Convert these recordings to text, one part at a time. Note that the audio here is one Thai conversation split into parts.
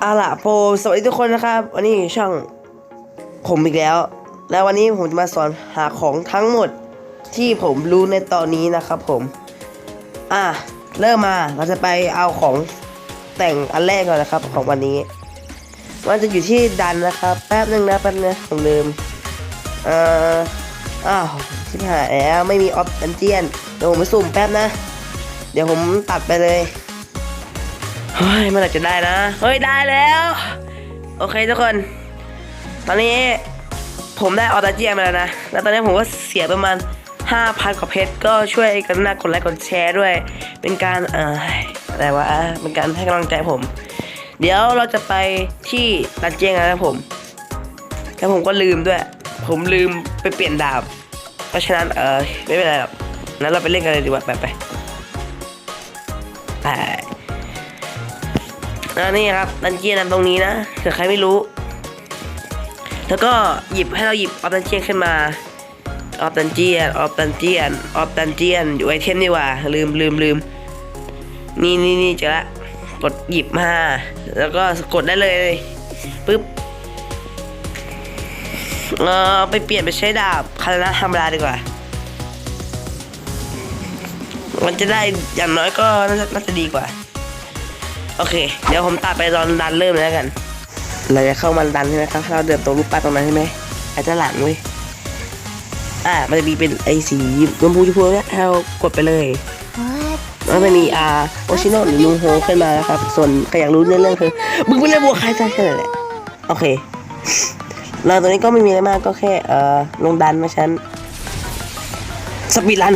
เอาล่ะโปรสวัสดีทุกคนนะครับ วันนี้ช่องผมอีกแล้ว แล้ววันนี้ผมจะมาสอนหาของทั้งหมดที่ผมรู้ในตอนนี้นะครับผม อะ เริ่มมาเราจะไปเอาของแต่งอันแรกก่อนนะครับของวันนี้มันจะอยู่ที่ดันนะครับ แป๊บนึงนะแป๊บนึงนะผมลืมเอ่ออ้าวชิบหายแล้วไม่มีออฟดันเจียนเดี๋ยวผมไปสุ่มแป๊บนะ เดี๋ยวผมตัดไปเลย เฮ้ยเมื่อไหร่จะได้นะ เฮ้ยได้แล้ว โอเคทุกคน ตอนนี้ผมได้ออตาเจียมาแล้วนะ แล้วตอนนี้ผมก็เสียประมาณ 5,000กว่าเพชรก็ช่วยกันนะกดไลค์กดแชร์ด้วย เป็นการเอ่ออะไรวะเป็นการให้กำลังใจผม เดี๋ยวเราจะไปที่ดันเจียงนะครับผม แล้วผมก็ลืมด้วย ผมลืมไปเปลี่ยนดาบ เพราะฉะนั้นเออไม่เป็นไรหรอกงั้นเราไปเล่นกันเลยดีกว่าไปไปไป อันนี้ครับดันเจียนตรงนี้นะเผื่อใครไม่รู้ แล้วก็หยิบให้เราหยิบออฟดันเจียนขึ้นมาออฟดันเจียนออฟดันเจียนออฟดันเจียนอยู่ไอเทมนี่หว่า ลืมลืมลืมนี่นี่นี่เจอละกดหยิบมาแล้วก็กดได้เลยปึ๊บเออไปเปลี่ยนไปใช้ดาบคาราธรรมดาดีกว่า มันจะได้อย่างน้อยก็น่าจะดีกว่า โอเค เดี๋ยวผมตัดไปตอนดันเริ่มแล้วกัน เราจะเข้ามันดันใช่ไหมครับถ้าเราเดินตรงรูปปั้นตรงนั้นใช่ไหมไอ้ด้านหลังเว้ยอ่ามันจะมีเป็นไอ้สีชมพูชมพูเนี่ยให้เรากดไปเลยแล้วมันมีอ่าโอชิโนะหรือลุงโฮขึ้นมาแล้วครับ ส่วนใครอยากรู้เรื่องเรื่องคือมึงไม่ได้บวกใครใช่แค่นั้นแหละโอเค เราตรงนี้ก็ไม่มีอะไรมากก็แค่เอ่อลงดันมาชั้นสปีดรัน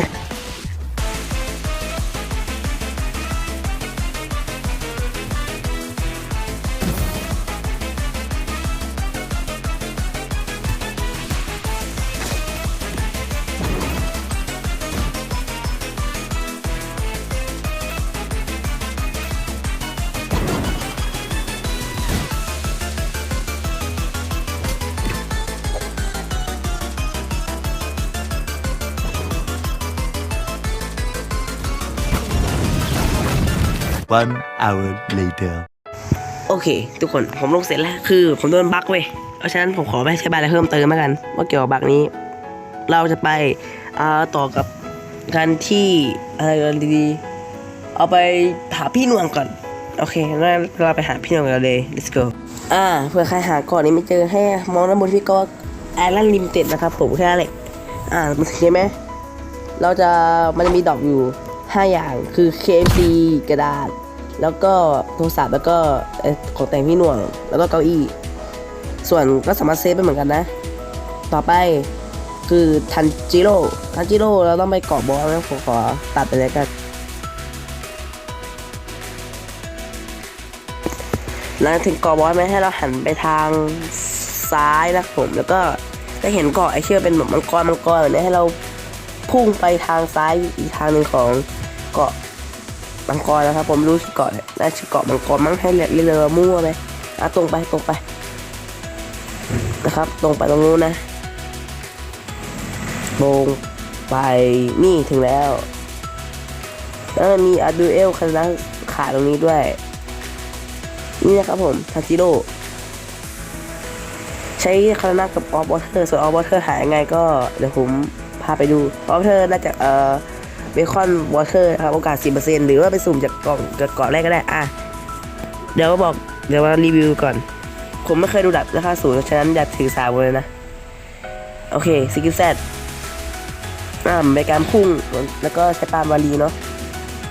One hour later. โอเค ทุกคนผมลงเสร็จแล้ว คือผมโดนบั๊กเว้ยเพราะฉะนั้นผมขอไม่ใช้บายอะไรเพิ่มเติมแล้วกัน ว่าเกี่ยวกับบั๊กนี้ เราจะไปต่อกับการที่อะไรกันดีๆ เอาไปหาพี่นวงก่อน โอเคงั้นเราไปหาพี่นวงกันเลย let's go อ่าเผื่อใครหาก่อนนี้ไม่เจอให้มองด้านบนที่ก็แอร์ลันลิมเต็ดนะครับผมแค่นั้นแหละอ่ามันเห็นไหมเราจะมันจะมีดอกอยู่ 5 อย่างคือ KFC กระดาษ แล้วก็โทรศัพท์แล้วก็ของแต่งพี่หน่วง แล้วก็เก้าอี้ ส่วนก็สามารถเซฟไปเหมือนกันนะ ต่อไปคือทันจิโร่ทันจิโร่เราต้องไปเกาะบอสนะผมขอตัดไปเลยกันหลังจากถึงเกาะบอสไหมให้เราหันไปทางซ้ายนะผมแล้วก็จะเห็นเกาะไอเชื่อเป็นแบบมังกรมังกรแบบนี้ให้เราพุ่งไปทางซ้ายอีกทางหนึ่งของ เกาะมังกรนะครับ ผมรู้ชื่อเกาะน่าชื่อเกาะมังกรมั้งให้เรือมั่วไปอะตรงไปตรงไปนะครับ ตรงไปตรงนู้นนะตรงไปนี่ถึงแล้วแล้วมีอาดูเอลคณะขาตรงนี้ด้วย นี่นะครับผมทาจิโร่ใช้คารานากับออฟวอเตอร์ส่วนออฟวอเตอร์หายยังไงก็เดี๋ยวผมพาไปดูออฟวอเตอร์น่าจะเอ่อ เบคอนวอเตอร์ครับโอกาส 10%หรือว่าไปสุ่มจากกล่องจากเกาะแรกก็ได้อะเดี๋ยวบอกเดี๋ยวมารีวิวก่อน ผมไม่เคยดูดับราคาสูงฉะนั้นอย่าถือสาเลยนะ โอเคสกิลแซดอ่าเป็นการพุ่งแล้วก็ใช้ปาล์มวารีเนาะ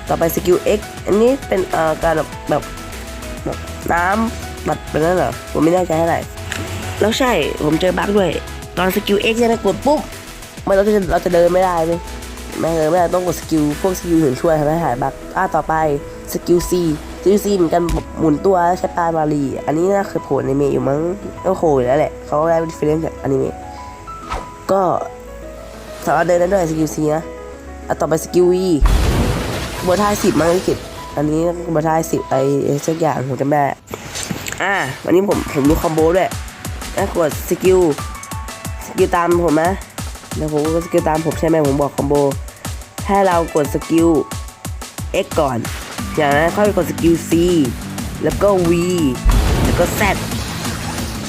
ต่อไปสกิล X อันนี้เป็นเอ่อการแบบแบบน้ำบัดไปแล้วเหรอผมไม่แน่ใจเท่าไหร่แล้วใช่ผมเจอบั๊กด้วย ตอนสกิล X ใช่ไหมกดปุ๊บมันเราจะเราจะเดินไม่ได้เลย ไม่เดินไม่ต้องกดสกิลพวกสกิลอื่นช่วยทำให้หายบักอะต่อไปสกิล C สกิล C เหมือนกันหมุนตัวใช้ปลายมารีอันนี้น่าเคยโผล่ในเมย์อยู่มั้งก็โผล่แล้วแหละเขาได้ดิฟเฟนซ์จากอนิเมะก็สามารถเดินได้ด้วยสกิล C นะอะต่อไปสกิล E บัวท้ายสิบมั้งลิขิตอันนี้บัวท้ายสิบไอ้สักอย่างผมจำไม่ได้อ่าวันนี้ผมผมดูคอมโบด้วยนะกดสกิลสกิลตามผมนะเดี๋ยวผมก็สกิลตามผมใช่ไหมผมบอกคอมโบ ให้เรากดสกิล X ก่อน จากนั้นค่อยกดสกิล C แล้วก็ V กดแซด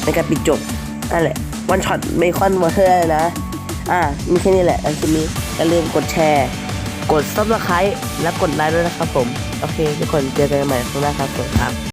ในการปิดจบนั่นแหละวันช็อตเบคอนวอเทอร์นะ อ่า มีแค่นี้แหละอันคลิปนี้อย่าลืมกดแชร์ กดซับสไครต์และกดไลค์ด้วยนะครับผม โอเค ทุกคนเจอกันใหม่ครั้งหน้าครับผมครับ